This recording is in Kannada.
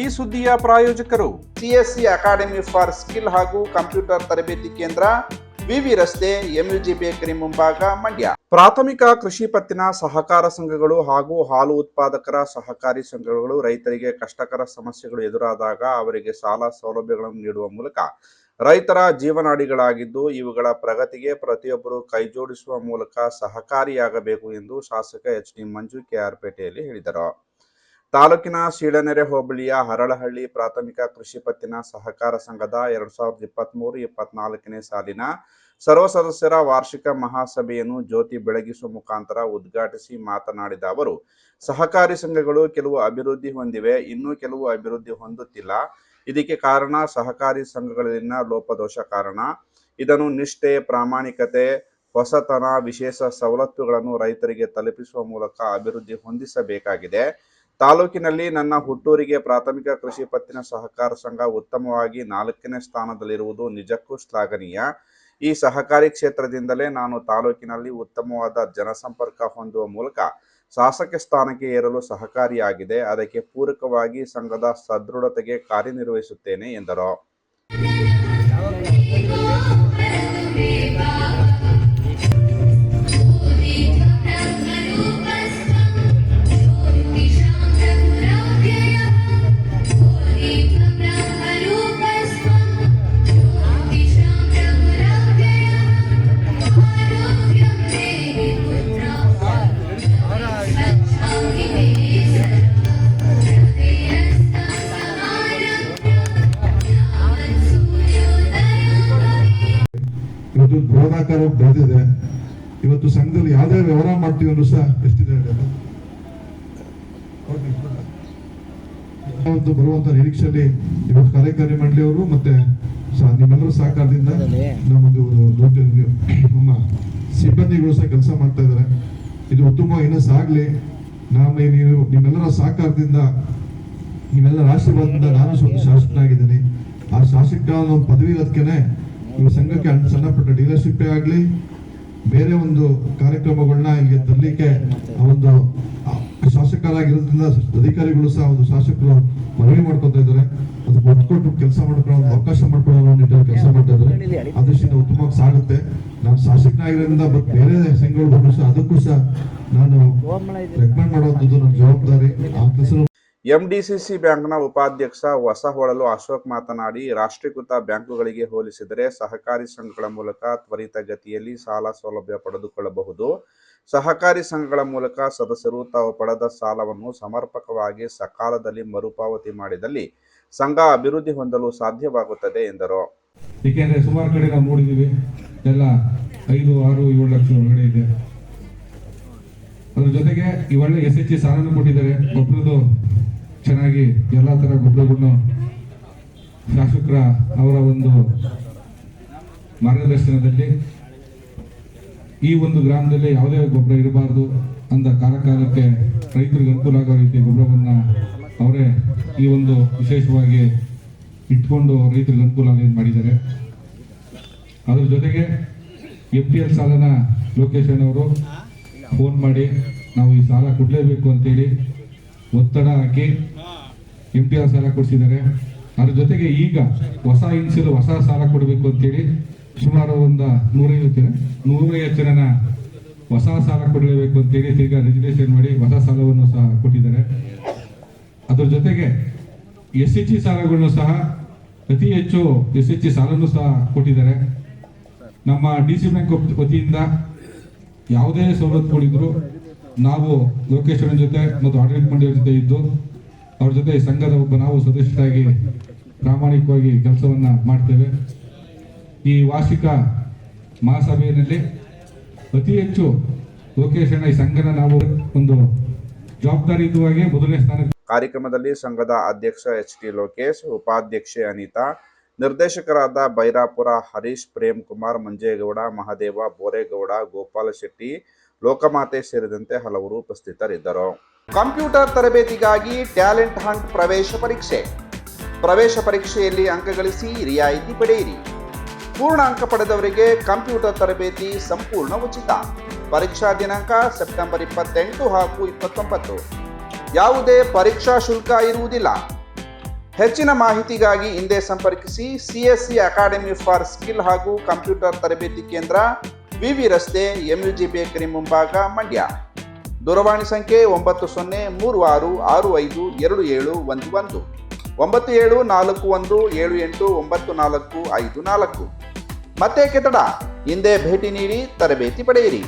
ಈ ಸುದ್ದಿಯ ಪ್ರಾಯೋಜಕರು ಸಿಎಸ್ಸಿ ಅಕಾಡೆಮಿ ಫಾರ್ ಸ್ಕಿಲ್ ಹಾಗೂ ಕಂಪ್ಯೂಟರ್ ತರಬೇತಿ ಕೇಂದ್ರ ವಿವಿ ರಸ್ತೆ ಎಂಯುಜಿ ಬೇಕರಿ ಮುಂಭಾಗ ಮಂಡ್ಯ. ಪ್ರಾಥಮಿಕ ಕೃಷಿ ಪತ್ತಿನ ಸಹಕಾರ ಸಂಘಗಳು ಹಾಗೂ ಹಾಲು ಉತ್ಪಾದಕರ ಸಹಕಾರಿ ಸಂಘಗಳು ರೈತರಿಗೆ ಕಷ್ಟಕರ ಸಮಸ್ಯೆಗಳು ಎದುರಾದಾಗ ಅವರಿಗೆ ಸಾಲ ಸೌಲಭ್ಯಗಳನ್ನು ನೀಡುವ ಮೂಲಕ ರೈತರ ಜೀವನಾಡಿಗಳಾಗಿದ್ದು ಇವುಗಳ ಪ್ರಗತಿಗೆ ಪ್ರತಿಯೊಬ್ಬರು ಕೈಜೋಡಿಸುವ ಮೂಲಕ ಸಹಕಾರಿಯಾಗಬೇಕು ಎಂದು ಶಾಸಕ ಎಚ್ ಡಿ ಮಂಜು ಕೆಆರ್ಪೇಟೆಯಲ್ಲಿ ಹೇಳಿದರು. ತಾಲೂಕಿನ ಸೀಳನೆರೆ ಹೋಬಳಿಯ ಹರಳಹಳ್ಳಿ ಪ್ರಾಥಮಿಕ ಕೃಷಿ ಪತ್ತಿನ ಸಹಕಾರ ಸಂಘದ ಎರಡ್ ಸಾವಿರದ ಇಪ್ಪತ್ಮೂರು, ಇಪ್ಪತ್ನಾಲ್ಕನೇ ಸಾಲಿನ ಸರ್ವ ಸದಸ್ಯರ ವಾರ್ಷಿಕ ಮಹಾಸಭೆಯನ್ನು ಜ್ಯೋತಿ ಬೆಳಗಿಸುವ ಮುಖಾಂತರ ಉದ್ಘಾಟಿಸಿ ಮಾತನಾಡಿದ ಅವರು, ಸಹಕಾರಿ ಸಂಘಗಳು ಕೆಲವು ಅಭಿವೃದ್ಧಿ ಹೊಂದಿವೆ, ಇನ್ನೂ ಕೆಲವು ಅಭಿವೃದ್ಧಿ ಹೊಂದುತ್ತಿಲ್ಲ. ಇದಕ್ಕೆ ಕಾರಣ ಸಹಕಾರಿ ಸಂಘಗಳಲ್ಲಿನ ಲೋಪದೋಷ ಕಾರಣ. ಇದನ್ನು ನಿಷ್ಠೆ, ಪ್ರಾಮಾಣಿಕತೆ, ಹೊಸತನ, ವಿಶೇಷ ಸವಲತ್ತುಗಳನ್ನು ರೈತರಿಗೆ ತಲುಪಿಸುವ ಮೂಲಕ ಅಭಿವೃದ್ಧಿ ಹೊಂದಿಸಬೇಕಾಗಿದೆ. ತಾಲೂಕಿನಲ್ಲಿ ನನ್ನ ಹುಟ್ಟೂರಿಗೆ ಪ್ರಾಥಮಿಕ ಕೃಷಿ ಪತ್ತಿನ ಸಹಕಾರ ಸಂಘ ಉತ್ತಮವಾಗಿ ನಾಲ್ಕನೇ ಸ್ಥಾನದಲ್ಲಿರುವುದು ನಿಜಕ್ಕೂ ಶ್ಲಾಘನೀಯ. ಈ ಸಹಕಾರಿ ಕ್ಷೇತ್ರದಿಂದಲೇ ನಾನು ತಾಲೂಕಿನಲ್ಲಿ ಉತ್ತಮವಾದ ಜನಸಂಪರ್ಕ ಹೊಂದುವ ಮೂಲಕ ಶಾಸಕ ಸ್ಥಾನಕ್ಕೆ ಏರಲು ಸಹಕಾರಿಯಾಗಿದೆ. ಅದಕ್ಕೆ ಪೂರಕವಾಗಿ ಸಂಘದ ಸದೃಢತೆಗೆ ಕಾರ್ಯನಿರ್ವಹಿಸುತ್ತೇನೆ ಎಂದರು. ಬೃಹದಾಕಾರ ಬೆಳೆದಿದೆ ಇವತ್ತು ಸಂಘದಲ್ಲಿ ಯಾವುದೇ ವ್ಯವಹಾರ ಮಾಡ್ತೀವಿ ಅಂದ್ರೂ ಸಹ ಎಷ್ಟಿದೆ ಬರುವಂತ ನಿರೀಕ್ಷೆಯಲ್ಲಿ ಇವತ್ತು ಕಾರ್ಯಕಾರಿ ಮಂಡಳಿಯವರು ಮತ್ತೆ ನಿಮ್ಮೆಲ್ಲರ ಸಹಕಾರದಿಂದ ನಮ್ಮದು ದೊಡ್ಡ ನಮ್ಮ ಸಿಬ್ಬಂದಿಗಳು ಸಹ ಕೆಲಸ ಮಾಡ್ತಾ ಇದಾರೆ ಇದು ಉತ್ತಮ ಇನ್ನೂ ಸಾಗ್ಲಿ ನಾನು ನೀವು ನಿಮ್ಮೆಲ್ಲರ ಸಹಕಾರದಿಂದ ನಿಮ್ಮೆಲ್ಲರ ಆಶೀರ್ವಾದದಿಂದ ನಾನು ಸ್ವಲ್ಪ ಶಾಸಕನಾಗಿದ್ದೀನಿ. ಆ ಶಾಸಕ ಪದವಿ ಇರೋದಕ್ಕೆ ಇವು ಸಂಘಕ್ಕೆ ಸಣ್ಣಪುಟ್ಟ ಸಣ್ಣ ಪುಟ್ಟ ಡೀಲರ್ಶಿಪ್ಪೇ ಆಗಲಿ ಬೇರೆ ಒಂದು ಕಾರ್ಯಕ್ರಮಗಳನ್ನ ಇಲ್ಲಿಗೆ ತರಲಿಕ್ಕೆ ಒಂದು ಶಾಸಕರಾಗಿರೋದ್ರಿಂದ ಅಧಿಕಾರಿಗಳು ಸಹ ಒಂದು ಶಾಸಕರು ಮನವಿ ಮಾಡ್ಕೊತಾ ಇದ್ದಾರೆ. ಅದು ಒಟ್ಕೊಟ್ಟು ಕೊಟ್ಟು ಕೆಲಸ ಮಾಡ್ಕೊಳ್ಳೋ ಒಂದು ಅವಕಾಶ ಮಾಡ್ಕೊಳ್ಳೋ ನಿಟ್ಟಿನಲ್ಲಿ ಕೆಲಸ ಮಾಡ್ತಾ ಇದ್ದಾರೆ. ಆ ದೃಷ್ಟಿಯಿಂದ ಉತ್ತಮವಾಗಿ ಸಾಗುತ್ತೆ. ನಾನು ಶಾಸಕನಾಗಿರೋದ್ರಿಂದ ಬಟ್ ಬೇರೆ ಸಂಘಗಳು ಸಹ ಅದಕ್ಕೂ ಸಹ ನಾನು ರೆಕಮೆಂಡ್ ಮಾಡುವಂಥದ್ದು ನನ್ನ ಜವಾಬ್ದಾರಿ. ಆ ಕೆಲಸ ಎಂಡಿಸಿಸಿ ಬ್ಯಾಂಕ್ನ ಉಪಾಧ್ಯಕ್ಷ ಹೊಸಹೊಳಲು ಅಶೋಕ್ ಮಾತನಾಡಿ, ರಾಷ್ಟ್ರೀಕೃತ ಬ್ಯಾಂಕುಗಳಿಗೆ ಹೋಲಿಸಿದರೆ ಸಹಕಾರಿ ಸಂಘಗಳ ಮೂಲಕ ತ್ವರಿತ ಗತಿಯಲ್ಲಿ ಸಾಲ ಸೌಲಭ್ಯ ಪಡೆದುಕೊಳ್ಳಬಹುದು. ಸಹಕಾರಿ ಸಂಘಗಳ ಮೂಲಕ ಸದಸ್ಯರು ತಾವು ಪಡೆದ ಸಾಲವನ್ನು ಸಮರ್ಪಕವಾಗಿ ಸಕಾಲದಲ್ಲಿ ಮರುಪಾವತಿ ಮಾಡಿದಲ್ಲಿ ಸಂಘ ಅಭಿವೃದ್ಧಿ ಹೊಂದಲು ಸಾಧ್ಯವಾಗುತ್ತದೆ ಎಂದರು. ಏಕೆಂದರೆ ಸುಮಾರು ಕಡೆ ನಾವು ನೋಡಿದ್ದೀವಿ, ಎಲ್ಲ ಐದು, ಆರು ಇದೆ. ಜೊತೆಗೆ ಒಳ್ಳೆ ಎಸ್ ಎಚ್ ಕೊಟ್ಟಿದ್ದಾರೆ. ಗೊಬ್ಬರದ್ದು ಚೆನ್ನಾಗಿ ಎಲ್ಲ ತರ ಗೊಬ್ಬರಗಳನ್ನು ಶಾಸಕರ ಅವರ ಒಂದು ಮಾರ್ಗದರ್ಶನದಲ್ಲಿ ಈ ಒಂದು ಗ್ರಾಮದಲ್ಲಿ ಯಾವುದೇ ಗೊಬ್ಬರ ಇರಬಾರ್ದು ಅಂತ ಕಾಲಕಾಲಕ್ಕೆ ರೈತರಿಗೆ ಅನುಕೂಲ ಆಗೋ ರೀತಿ ಗೊಬ್ಬರವನ್ನು ಅವರೇ ಈ ಒಂದು ವಿಶೇಷವಾಗಿ ಇಟ್ಕೊಂಡು ರೈತರಿಗೆ ಅನುಕೂಲ ಆಗಲಿ ಮಾಡಿದ್ದಾರೆ. ಅದರ ಜೊತೆಗೆ ಎಂ ಪಿ ಎಲ್ ಸಾಲನ ಲೋಕೇಶ್ ಅವರು ಫೋನ್ ಮಾಡಿ ನಾವು ಈ ಸಾಲ ಕೊಡಲೇಬೇಕು ಅಂತೇಳಿ ಒತ್ತಡ ಹಾಕಿ ಎಂ ಪಿ ಆರ್ ಸಾಲ ಕೊಡಿಸಿದ್ದಾರೆ. ಅದ್ರ ಜೊತೆಗೆ ಈಗ ಹೊಸ ಇನ್ಸಿಲ್, ಹೊಸ ಸಾಲ ಕೊಡಬೇಕು ಅಂತೇಳಿ ಸುಮಾರು ಒಂದು ನೂರೈವತ್ತು ಜನ, ನೂರೈವತ್ತು ಜನನ ಹೊಸ ಸಾಲ ಕೊಡಲೇಬೇಕು ಅಂತೇಳಿ ತಿರ್ಗಾ ರಿಜಿಸ್ಟ್ರೇಷನ್ ಮಾಡಿ ಹೊಸ ಸಾಲವನ್ನು ಸಹ ಕೊಟ್ಟಿದ್ದಾರೆ. ಅದ್ರ ಜೊತೆಗೆ ಎಸ್ ಎಚ್ ಜಿ ಸಾಲಗಳನ್ನು ಸಹ ಅತಿ ಹೆಚ್ಚು ಎಸ್ ಎಚ್ ಜಿ ಸಾಲನ್ನು ಸಹ ಕೊಟ್ಟಿದ್ದಾರೆ. ನಮ್ಮ ಡಿ ಸಿ ಬ್ಯಾಂಕ್ ವತಿಯಿಂದ ಯಾವುದೇ ಸವಲತ್ತುಗಳಿದ್ರು ನಾವು ಲೋಕೇಶ್ವರನ ಜೊತೆ ಮತ್ತು ಆಡಳಿತ ಮಂಡಳಿಯ ಜೊತೆ ಇದ್ದು, ಅವ್ರ ಜೊತೆ ಸಂಘದ ಒಬ್ಬ ನಾವು ಸದಸ್ಯರಾಗಿ ಪ್ರಾಮಾಣಿಕವಾಗಿ ಕೆಲಸವನ್ನ ಮಾಡ್ತೇವೆ. ಈ ವಾರ್ಷಿಕ ಮಹಾಸಭೆಯಲ್ಲಿ ಅತಿ ಹೆಚ್ಚು ಲೋಕೇಶನ ಈ ಸಂಘನ ನಾವು ಒಂದು ಜವಾಬ್ದಾರಿಯುತವಾಗಿ ಮೊದಲನೇ ಸ್ಥಾನ ಕಾರ್ಯಕ್ರಮದಲ್ಲಿ ಸಂಘದ ಅಧ್ಯಕ್ಷ ಎಚ್ ಟಿ ಲೋಕೇಶ್, ಉಪಾಧ್ಯಕ್ಷೆ ಅನಿತಾ, ನಿರ್ದೇಶಕರಾದ ಬೈರಾಪುರ ಹರೀಶ್ ಪ್ರೇಮ್ ಕುಮಾರ್ ಮಂಜೇಗೌಡ, ಮಹದೇವ, ಬೋರೇಗೌಡ, ಗೋಪಾಲ ಶೆಟ್ಟಿ ಲೋಕಮಾತೆ ಸೇರಿದಂತೆ ಹಲವರು ಉಪಸ್ಥಿತರಿದ್ದರು. ಕಂಪ್ಯೂಟರ್ ತರಬೇತಿಗಾಗಿ ಟ್ಯಾಲೆಂಟ್ ಹಂಟ್ ಪ್ರವೇಶ ಪರೀಕ್ಷೆ. ಪ್ರವೇಶ ಪರೀಕ್ಷೆಯಲ್ಲಿ ಅಂಕಗಳಿಸಿ ರಿಯಾಯಿತಿ ಪಡೆಯಿರಿ. ಪೂರ್ಣ ಅಂಕ ಪಡೆದವರಿಗೆ ಕಂಪ್ಯೂಟರ್ ತರಬೇತಿ ಸಂಪೂರ್ಣ ಉಚಿತ. ಪರೀಕ್ಷಾ ದಿನಾಂಕ ಸೆಪ್ಟೆಂಬರ್ ಇಪ್ಪತ್ತೆಂಟು ಹಾಗೂ ಇಪ್ಪತ್ತೊಂಬತ್ತು. ಯಾವುದೇ ಪರೀಕ್ಷಾ ಶುಲ್ಕ ಇರುವುದಿಲ್ಲ. ಹೆಚ್ಚಿನ ಮಾಹಿತಿಗಾಗಿ ಹಿಂದೆ ಸಂಪರ್ಕಿಸಿ ಸಿಎಸ್ಸಿ ಅಕಾಡೆಮಿ ಫಾರ್ ಸ್ಕಿಲ್ ಹಾಗೂ ಕಂಪ್ಯೂಟರ್ ತರಬೇತಿ ಕೇಂದ್ರ ವಿವಿ ರಸ್ತೆ ಎಂಯುಜಿ ಬೇಕರಿ ಮುಂಭಾಗ, ಮಂಡ್ಯ. ದೂರವಾಣಿ ಸಂಖ್ಯೆ ಒಂಬತ್ತು ಸೊನ್ನೆ ಮೂರು ಆರು ಆರು ಐದು ಎರಡು ಏಳು ಒಂದು ಒಂದು. ಒಂಬತ್ತು ಏಳು ನಾಲ್ಕು ಒಂದು ಏಳು ಎಂಟು ಒಂಬತ್ತು ನಾಲ್ಕು ಐದು ನಾಲ್ಕು. ಮತ್ತೆ ಕೆತ್ತಡ ಹಿಂದೆ ಭೇಟಿ ನೀಡಿ ತರಬೇತಿ ಪಡೆಯಿರಿ.